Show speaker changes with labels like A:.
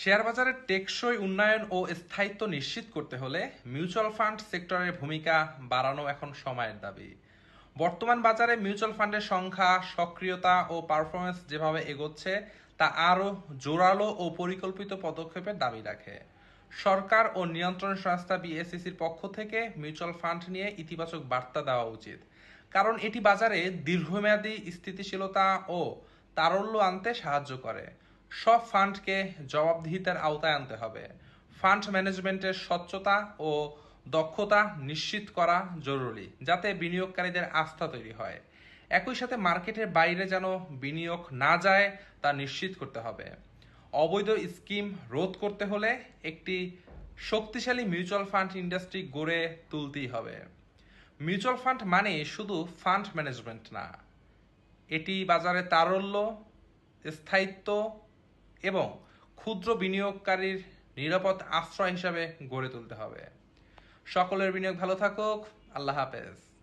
A: Share বাজারের টেকসই উন্নয়ন ও স্থায়িত্ব নিশ্চিত করতে হলে মিউচুয়াল ফান্ড সেক্টরের ভূমিকা বাড়ানো এখন সময়ের দাবি। বর্তমান বাজারে মিউচুয়াল ফান্ডের সংখ্যা, সক্রিয়তা ও পারফরমেন্স যেভাবে এগোচ্ছে, তা আরও জোরালো ও পরিকল্পিত পদক্ষেপের দাবি রাখে। সরকার ও নিয়ন্ত্রণ সংস্থা বিএসসিসির পক্ষ থেকে মিউচুয়াল ফান্ড নিয়ে ইতিবাচক বার্তা দেওয়া উচিত। কারণ এটি বাজারে দীর্ঘমেয়াদী স্থিতিশীলতা ও তারল্য আনতে সাহায্য করে। সব ফান্ডকে জবাবদিহিতার আওতায় আনতে হবে। ফান্ড ম্যানেজমেন্টের স্বচ্ছতা ও দক্ষতা নিশ্চিত করা জরুরি, যাতে বিনিয়োগকারীদের আস্থা তৈরি হয়। একই সাথে মার্কেটের বাইরে যেন বিনিয়োগ না যায়, তা নিশ্চিত করতে হবে। অবৈধ স্কিম রোধ করতে হলে একটি শক্তিশালী মিউচুয়াল ফান্ড ইন্ডাস্ট্রি গড়ে তুলতেই হবে। মিউচুয়াল ফান্ড মানে শুধু ফান্ড ম্যানেজমেন্ট না, এটি বাজারে তারল্য, স্থায়িত্ব এবং ক্ষুদ্র বিনিয়োগকারীর নিরাপদ আশ্রয় হিসাবে গড়ে তুলতে হবে। সকলের বিনিয়োগ ভালো থাকুক। আল্লাহ হাফেজ।